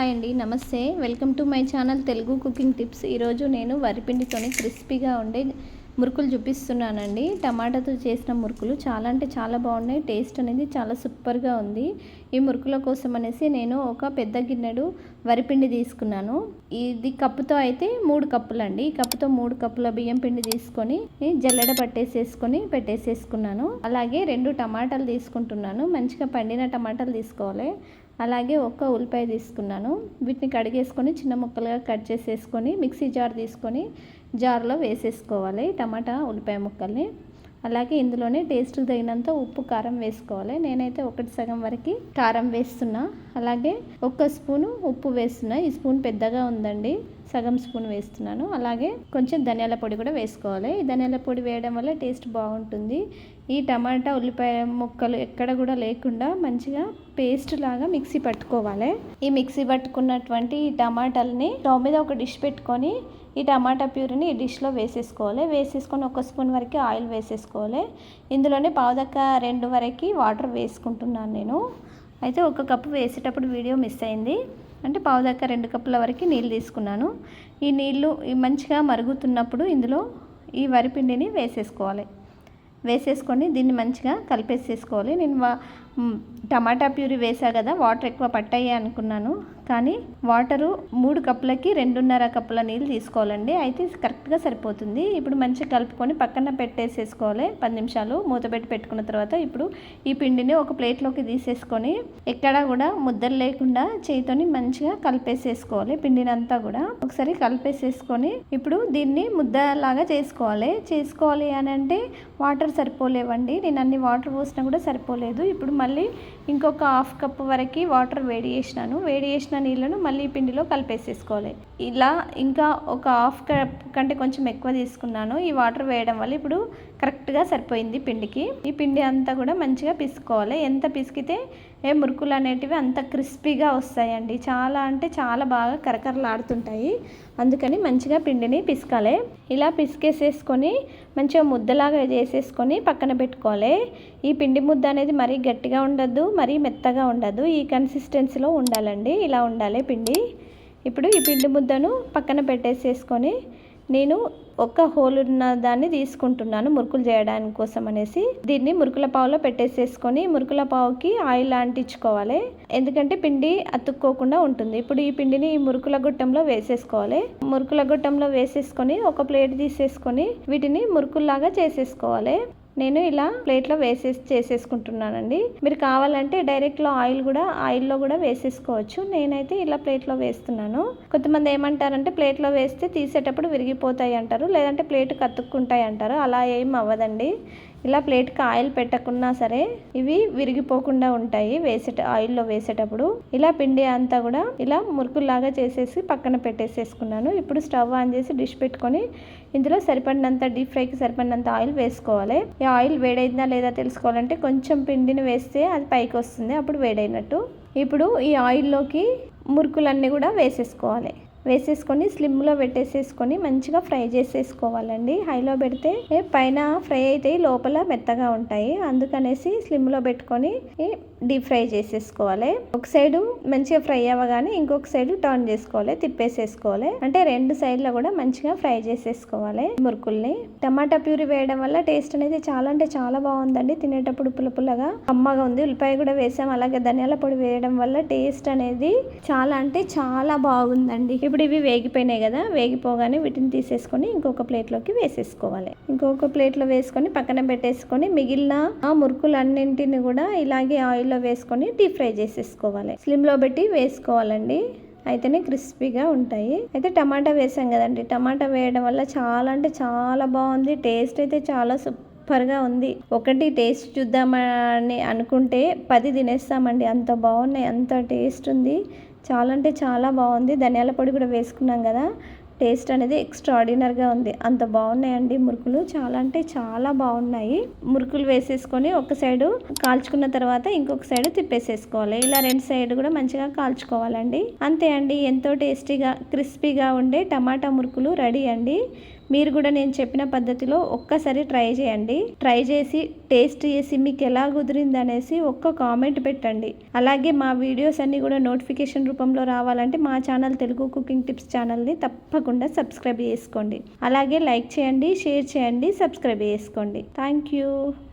Hi అండి నమస్తే. Welcome to my channel Telugu cooking tips. ఈరోజు నేను వరిపిండితోని క్రిస్పీగా ఉండే మురుకులు చూపిస్తున్నానండి. టమాటాతో చేసిన మురుకులు చాలా అంటే చాలా బాగున్నాయి. టేస్ట్ అనేది చాలా సూపర్గా ఉంది. ఈ మురుకుల కోసం అనేసి నేను ఒక పెద్ద గిన్నెడు వరిపిండి తీసుకున్నాను. ఇది కప్పుతో అయితే మూడు కప్పులు అండి ఈ కప్పుతో మూడు కప్పుల బియ్యం పిండి తీసుకొని జల్లెడ పట్టేసేసుకొని పెట్టేసేసుకున్నాను. అలాగే రెండు టమాటాలు తీసుకుంటున్నాను. మంచిగా పండిన టమాటాలు తీసుకోవాలి. అలాగే ఒక్క ఉల్లిపాయ తీసుకున్నాను. వీటిని కడిగేసుకొని చిన్న ముక్కలుగా కట్ చేసేసుకొని మిక్సీ జార్ తీసుకొని జార్లో వేసేసుకోవాలి టమాటా ఉల్లిపాయ ముక్కల్ని. అలాగే ఇందులోనే టేస్ట్ తగినంత ఉప్పు కారం వేసుకోవాలి. నేనైతే ఒకటి సగం వరకు కారం వేస్తున్నా. అలాగే ఒక్క స్పూను ఉప్పు వేస్తున్నా. ఈ స్పూన్ పెద్దగా ఉందండి. సగం స్పూన్ వేస్తున్నాను. అలాగే కొంచెం ధనియాల పొడి కూడా వేసుకోవాలి. ఈ ధనియాల పొడి వేయడం వల్ల టేస్ట్ బాగుంటుంది. ఈ టమాటా ఉల్లిపాయ ముక్కలు ఎక్కడ కూడా లేకుండా మంచిగా పేస్ట్ లాగా మిక్సీ పట్టుకోవాలి. ఈ మిక్సీ పట్టుకున్నటువంటి ఈ టమాటాలని స్టవ్ మీద ఒక డిష్ పెట్టుకొని ఈ టమాటా ప్యూరిని ఈ డిష్లో వేసేసుకోవాలి. వేసేసుకొని ఒక స్పూన్ వరకు ఆయిల్ వేసేసుకోవాలి. ఇందులోనే పావుదక్క రెండు వరకు వాటర్ వేసుకుంటున్నాను నేను. అయితే ఒక కప్పు వేసేటప్పుడు వీడియో మిస్ అయింది. అంటే పావుదక్క రెండు కప్పుల వరకు నీళ్ళు తీసుకున్నాను. ఈ నీళ్ళు మంచిగా మరుగుతున్నప్పుడు ఇందులో ఈ వరిపిండిని వేసేసుకోవాలి. వేసేసుకొని దీన్ని మంచిగా కలిపేసేసుకోవాలి. నేను టమాటా ప్యూరీ వేసా కదా వాటర్ ఎక్కువ పట్టాయి అనుకున్నాను. కానీ వాటరు మూడు కప్పులకి రెండున్నర కప్పుల నీళ్ళు తీసుకోవాలండి. అయితే కరెక్ట్గా సరిపోతుంది. ఇప్పుడు మంచిగా కలుపుకొని పక్కన పెట్టేసేసుకోవాలి. పది నిమిషాలు మూత పెట్టి పెట్టుకున్న తర్వాత ఇప్పుడు ఈ పిండిని ఒక ప్లేట్లోకి తీసేసుకొని ఎక్కడా కూడా ముద్దలు లేకుండా చేయితోని మంచిగా కలిపేసేసుకోవాలి. పిండిని అంతా కూడా ఒకసారి కలిపేసేసుకొని ఇప్పుడు దీన్ని ముద్దలాగా చేసుకోవాలి. చేసుకోవాలి అని అంటే వాటర్ సరిపోలేవండి. నేను అన్ని వాటర్ పోసినా కూడా సరిపోలేదు. ఇప్పుడు మళ్ళీ ఇంకొక హాఫ్ కప్ వరకు వాటర్ వేడి చేసినాను. వేడి చేసిన నీళ్ళను మళ్ళీ పిండిలో కలిపేసేసుకోవాలి. ఇలా ఇంకా ఒక హాఫ్ కప్ కంటే కొంచెం ఎక్కువ తీసుకున్నాను. ఈ వాటర్ వేయడం వల్ల ఇప్పుడు కరెక్ట్గా సరిపోయింది పిండికి. ఈ పిండి అంతా కూడా మంచిగా పిసుకోవాలి. ఎంత పిసికితే ఏ మురుకులు అనేటివి అంత క్రిస్పీగా వస్తాయండి. చాలా అంటే చాలా బాగా కరకరలాడుతుంటాయి. అందుకని మంచిగా పిండిని పిసకాలి ఇలా పిసికేసేసుకొని మంచిగా ముద్దలాగా చేసేసుకొని పక్కన పెట్టుకోవాలి. ఈ పిండి ముద్ద అనేది మరీ గట్టిగా ఉండద్దు మరీ మెత్తగా ఉండదు. ఈ కన్సిస్టెన్సీలో ఉండాలండి. ఇలా ఉండాలి పిండి. ఇప్పుడు ఈ పిండి ముద్దను పక్కన పెట్టేసేసుకొని నేను ఒక్క హోల్ ఉన్న దాన్ని తీసుకుంటున్నాను మురుకులు చేయడానికి కోసం అనేసి. దీన్ని మురుకుల పావులో పెట్టేసేసుకొని మురుకుల పావుకి ఆయిల్ అంటించుకోవాలి. ఎందుకంటే పిండి అతుక్కోకుండా ఉంటుంది. ఇప్పుడు ఈ పిండిని ఈ మురుకుల గుట్టంలో వేసేసుకోవాలి. మురుకుల గుట్టంలో వేసేసుకొని ఒక ప్లేట్ తీసేసుకొని వీటిని మురుకుల్లాగా చేసేసుకోవాలి. నేను ఇలా ప్లేట్లో వేసేసి చేసేసుకుంటున్నానండి. మీరు కావాలంటే డైరెక్ట్లో ఆయిల్ కూడా ఆయిల్లో కూడా వేసేసుకోవచ్చు. నేనైతే ఇలా ప్లేట్లో వేస్తున్నాను. కొంతమంది ఏమంటారంటే ప్లేట్లో వేస్తే తీసేటప్పుడు విరిగిపోతాయి అంటారు లేదంటే ప్లేట్ కత్తుక్కుంటాయి అంటారు. అలా ఏం అవ్వదండి. ఇలా ప్లేట్కి ఆయిల్ పెట్టకున్నా సరే ఇవి విరిగిపోకుండా ఉంటాయి. వేసేట ఆయిల్లో వేసేటప్పుడు ఇలా పిండి అంతా కూడా ఇలా మురుకులాగా చేసేసి పక్కన పెట్టేసేసుకున్నాను. ఇప్పుడు స్టవ్ ఆన్ చేసి డిష్ పెట్టుకొని ఇందులో సరిపడినంత డీప్ ఫ్రైకి సరిపడినంత ఆయిల్ వేసుకోవాలి. ఈ ఆయిల్ వేడైందా లేదా తెలుసుకోవాలంటే కొంచెం పిండిని వేస్తే అది పైకి వస్తుంది అప్పుడు వేడైనట్టు. ఇప్పుడు ఈ ఆయిల్లోకి మురుకులన్నీ కూడా వేసేసుకోవాలి. వేసేసుకొని స్లిమ్లో పెట్టేసేసుకొని మంచిగా ఫ్రై చేసేసుకోవాలండి. హైలో పెడితే పైన ఫ్రై అయితే లోపల మెత్తగా ఉంటాయి. అందుకనేసి స్లిమ్లో పెట్టుకొని డీప్ ఫ్రై చేసేసుకోవాలి. ఒక సైడు మంచిగా ఫ్రై అవ్వగానే ఇంకొక సైడ్ టర్న్ చేసుకోవాలి తిప్పేసేసుకోవాలి. అంటే రెండు సైడ్లో కూడా మంచిగా ఫ్రై చేసేసుకోవాలి మురుకుల్ని. టమాటా ప్యూరీ వేయడం వల్ల టేస్ట్ అనేది చాలా అంటే చాలా బాగుందండి తినేటప్పుడు పులపులగా అమ్మగా ఉంది ఉల్లిపాయ కూడా వేసాం. అలాగే ధనియాల పొడి వేయడం వల్ల టేస్ట్ అనేది చాలా అంటే చాలా బాగుందండి. ఇప్పుడు ఇవి వేగిపోయినాయి కదా వేగిపోగానే వీటిని తీసేసుకొని ఇంకొక ప్లేట్లోకి వేసేసుకోవాలి. ఇంకొక ప్లేట్లో వేసుకొని పక్కన పెట్టేసుకొని మిగిలిన ఆ మురుకులన్నింటిని కూడా ఇలాగే ఆయిల్లో వేసుకొని డీప్ ఫ్రై చేసేసుకోవాలి. స్లిమ్లో పెట్టి వేసుకోవాలండి. అయితేనే క్రిస్పీగా ఉంటాయి. అయితే టమాటా వేసాం కదండి. టమాటా వేయడం వల్ల చాలా అంటే చాలా బాగుంది. టేస్ట్ అయితే చాలా సూపర్గా ఉంది. ఒకటి టేస్ట్ చూద్దామని అనుకుంటే పది తినేస్తామండి. అంత బాగున్నాయి. అంత టేస్ట్ ఉంది. చాలా అంటే చాలా బాగుంది. ధనియాల పొడి కూడా వేసుకున్నాం కదా. టేస్ట్ అనేది ఎక్స్ట్రాడినరీగా ఉంది. అంత బాగున్నాయండి మురుకులు. చాలా అంటే చాలా బాగున్నాయి. మురుకులు వేసేసుకొని ఒక సైడు కాల్చుకున్న తర్వాత ఇంకొక సైడ్ తిప్పేసేసుకోవాలి. ఇలా రెండు సైడ్ కూడా మంచిగా కాల్చుకోవాలండి. అంతే అండి. ఎంతో టేస్టీగా క్రిస్పీగా ఉండే టమాటా మురుకులు రెడీ అండి. మీరు కూడా నేను చెప్పిన పద్ధతిలో ఒక్కసారి ట్రై చేయండి. ట్రై చేసి టేస్ట్ చేసి మీకు ఎలా కుదిరింది అనేసి ఒక్క కామెంట్ పెట్టండి. అలాగే మా వీడియోస్ అన్నీ కూడా నోటిఫికేషన్ రూపంలో రావాలంటే మా ఛానల్ తెలుగు కుకింగ్ టిప్స్ ఛానల్ని తప్పకుండా సబ్స్క్రైబ్ చేసుకోండి. అలాగే లైక్ చేయండి షేర్ చేయండి సబ్స్క్రైబ్ చేసుకోండి. Thank you.